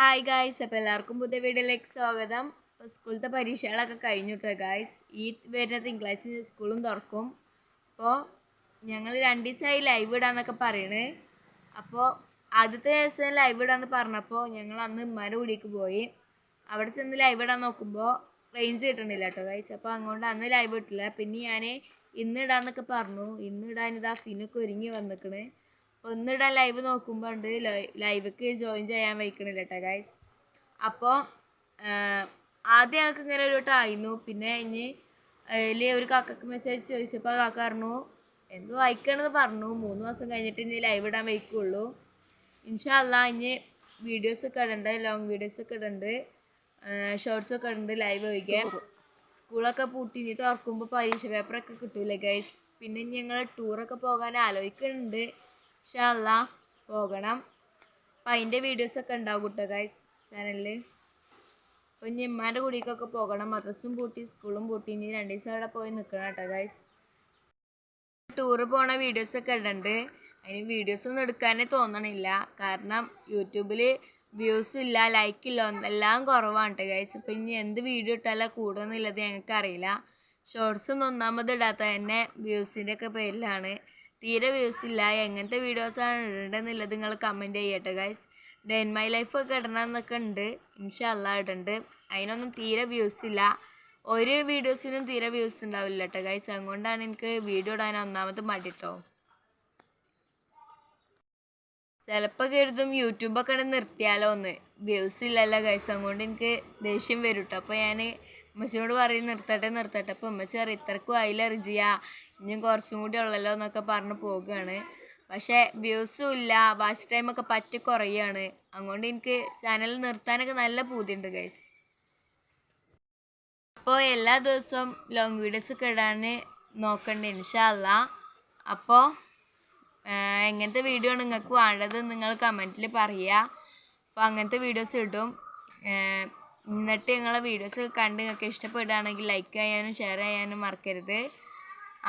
Hi guys അപ്പോൾ എല്ലാവർക്കും പുതിയ വീഡിയോയിലേക്ക് സ്വാഗതം. സ്കൂളത്തെ പരീക്ഷകളൊക്കെ കഴിഞ്ഞിട്ടോ ഗായ്സ് ഈ വരുന്ന തിങ്കളാഴ്ച സ്കൂളും തുറക്കും. അപ്പോൾ ഞങ്ങൾ രണ്ട് ദിവസമായി ലൈവ് ഇടാന്നൊക്കെ പറയണേ. അപ്പോൾ ആദ്യത്തെ ദിവസം ലൈവ് ഇടാന്ന് പറഞ്ഞപ്പോൾ ഞങ്ങൾ അന്ന് ഉമ്മാരെ കൂടിക്ക് പോയി. അവിടെ ചെന്ന് ലൈവ് ഇടാൻ നോക്കുമ്പോൾ റേഞ്ച് കിട്ടണില്ല കേട്ടോ ഗായ്സ് അപ്പോൾ അങ്ങോട്ട് അന്ന് ലൈവ് ഇട്ടില്ല. പിന്നെ ഞാൻ ഇന്ന് ഇടാന്നൊക്കെ പറഞ്ഞു. ഇന്ന് ഇടാൻ ഇതാ ഫിനൊക്കെ ഒരുങ്ങി വന്നിക്കണ്. ഇന്നിടാൻ ലൈവ് നോക്കുമ്പോൾ ഉണ്ട് ലൈവ്ക്ക് ജോയിൻ ചെയ്യാൻ വയ്ക്കണില്ല കേട്ടോ ഗൈസ് അപ്പോൾ ആദ്യം ഞങ്ങൾക്ക് ഇങ്ങനെ ഒരു വട്ടം ആയിരുന്നു. പിന്നെ ഇനി അതിൽ ഒരു കാക്കക്ക് മെസ്സേജ് ചോദിച്ചപ്പോൾ കാക്ക പറഞ്ഞു എന്ത് വായിക്കണമെന്ന് പറഞ്ഞു. മൂന്ന് മാസം കഴിഞ്ഞിട്ട് ഇനി ലൈവ് ഇടാൻ വയ്ക്കുള്ളൂ. ഇൻഷാല്ല ഇനി വീഡിയോസ് ഒക്കെ ഇടണ്ട് ലോങ് വീഡിയോസ് ഒക്കെ ഇടണ്ട്. ഷോർട്സ് ഒക്കെ ഇടണ്ട് ലൈവ് വയ്ക്കാം സ്കൂളൊക്കെ പൂട്ടി ഇനി തുറക്കുമ്പോൾ പരീക്ഷ പേപ്പറൊക്കെ കിട്ടൂലേ ഗൈസ് പിന്നെ ഞങ്ങൾ ടൂറൊക്കെ പോകാൻ ആലോചിക്കുന്നുണ്ട് ഇൻഷാല്ല പോകണം. അപ്പം അതിന്റെ വീഡിയോസൊക്കെ ഉണ്ടാവും കേട്ടോ ഗൈസ് ചാനലിൽ അപ്പം ഇനി ഇമ്മാന്റെ കൂടിക്കൊക്കെ പോകണം. മദ്രസും പൂട്ടി സ്കൂളും പൂട്ടി ഇനി രണ്ട് ദിവസം അവിടെ പോയി നിൽക്കണം കേട്ടോ ഗൈസ് ടൂറ് പോണ വീഡിയോസൊക്കെ ഇടുന്നുണ്ട് അതിന് വീഡിയോസ് ഒന്നും എടുക്കാനേ തോന്നണില്ല. കാരണം യൂട്യൂബിൽ വ്യൂസ് ഇല്ല ലൈക്ക് ഇല്ല എല്ലാം കുറവാണ് കേട്ടോ ഗൈസ് ഇപ്പം ഇനി എന്ത് വീഡിയോ ഇട്ടാലും കൂടുന്നില്ലത് ഞങ്ങൾക്കറിയില്ല. ഷോർട്സ് ഒന്നും ഇടാത്ത തന്നെ വ്യൂസിന്റെ ഒക്കെ പേരിലാണ്. തീരെ വ്യൂസ് ഇല്ല. എങ്ങനത്തെ വീഡിയോസാണ് ഇടേണ്ടതെന്നുള്ളത് നിങ്ങൾ കമന്റ് ചെയ്യട്ടെ guys day in my life ഒക്കെ ഇടണം എന്നൊക്കെ ഉണ്ട് ഇൻഷല്ല ഇടണ്ട്. അതിനൊന്നും തീരെ വ്യൂസ് ഇല്ല. ഒരു വീഡിയോസിനും തീരെ വ്യൂസ് ഉണ്ടാവില്ല കേട്ടോ ഗൈസ് അതുകൊണ്ടാണ് എനിക്ക് വീഡിയോ ഇടാൻ ഒന്നാമത് മടി കേട്ടോ ചിലപ്പോൾ കരുതും യൂട്യൂബൊക്കെ നിർത്തിയാലോ ഒന്ന് വ്യൂസ് ഇല്ലല്ലോ ഗൈസ് അതുകൊണ്ട് എനിക്ക് ദേഷ്യം വരും കേട്ടോ അപ്പോൾ ഞാൻ ഉമ്മച്ചിനോട് പറയും നിർത്തട്ടെ നിർത്തട്ടെ. അപ്പോൾ ഉമ്മച്ചി പറയും ഇത്രക്കും ആയില്ല റിജിയ? ഇനിയും കുറച്ചും കൂടി ഉള്ളല്ലോ എന്നൊക്കെ പറഞ്ഞ് പോകുകയാണ് പക്ഷേ വ്യൂസും ഇല്ല. വാച്ച് ടൈമൊക്കെ പറ്റി കുറയാണ്. അതുകൊണ്ട് എനിക്ക് ചാനൽ നിർത്താനൊക്കെ നല്ല പൂതിയുണ്ട് ഗൈസ് അപ്പോൾ എല്ലാ ദിവസവും ലോങ് വീഡിയോസ് ഒക്കെ ഇടാൻ നോക്കണ്ട ഇൻഷാല്ല അപ്പോൾ എങ്ങനത്തെ വീഡിയോ ആണ് നിങ്ങൾക്ക് വേണ്ടത് നിങ്ങൾ കമന്റിൽ പറയുക. അപ്പോൾ അങ്ങനത്തെ വീഡിയോസ് ഇടും. എന്നിട്ട് നിങ്ങളെ വീഡിയോസ് കണ്ട് നിങ്ങൾക്ക് ഇഷ്ടപ്പെടുകയാണെങ്കിൽ ലൈക്ക് ചെയ്യാനും ഷെയർ ചെയ്യാനും മറക്കരുത്.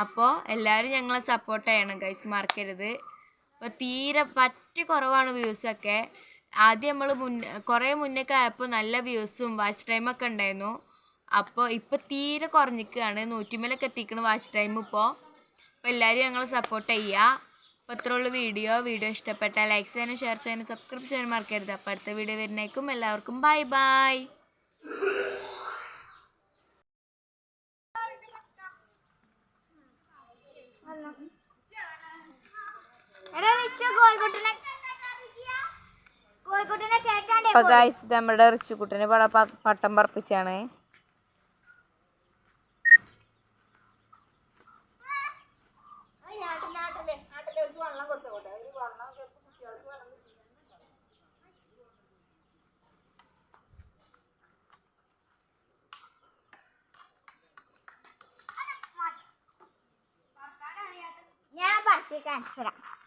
അപ്പോൾ എല്ലാവരും ഞങ്ങളെ സപ്പോർട്ട് ചെയ്യണം കഴിച്ച് മറക്കരുത്. അപ്പോൾ തീരെ പറ്റി കുറവാണ് വ്യൂസൊക്കെ ആദ്യം നമ്മൾ മുന്നേ കുറേ മുന്നൊക്കെ ആയപ്പോൾ നല്ല വ്യൂസും വാച്ച് ടൈമൊക്കെ ഉണ്ടായിരുന്നു. അപ്പോൾ ഇപ്പോൾ തീരെ കുറഞ്ഞിക്കുകയാണ് നൂറ്റിമേലൊക്കെ എത്തിക്കണം വാച്ച് ടൈം ഇപ്പോൾ അപ്പോൾ എല്ലാവരും ഞങ്ങളെ സപ്പോർട്ട് ചെയ്യുക. അപ്പോൾ ഇത്രയുള്ള വീഡിയോ വീഡിയോ ഇഷ്ടപ്പെട്ടാൽ ലൈക്ക് ചെയ്യാനും ഷെയർ ചെയ്യാനും സബ്സ്ക്രൈബ് ചെയ്യാനും മറക്കരുത്. അപ്പോൾ അടുത്ത വീഡിയോ വരുന്നേക്കും. എല്ലാവർക്കും ബൈ ബൈ അപ്പോൾ ഗായ്സ് നമ്മുടെ റിച്ചുക്കുട്ടനെ പട പട്ടം പറപ്പിച്ചാണ് ഞാൻ പറത്തി കാണിച്ചു തരാം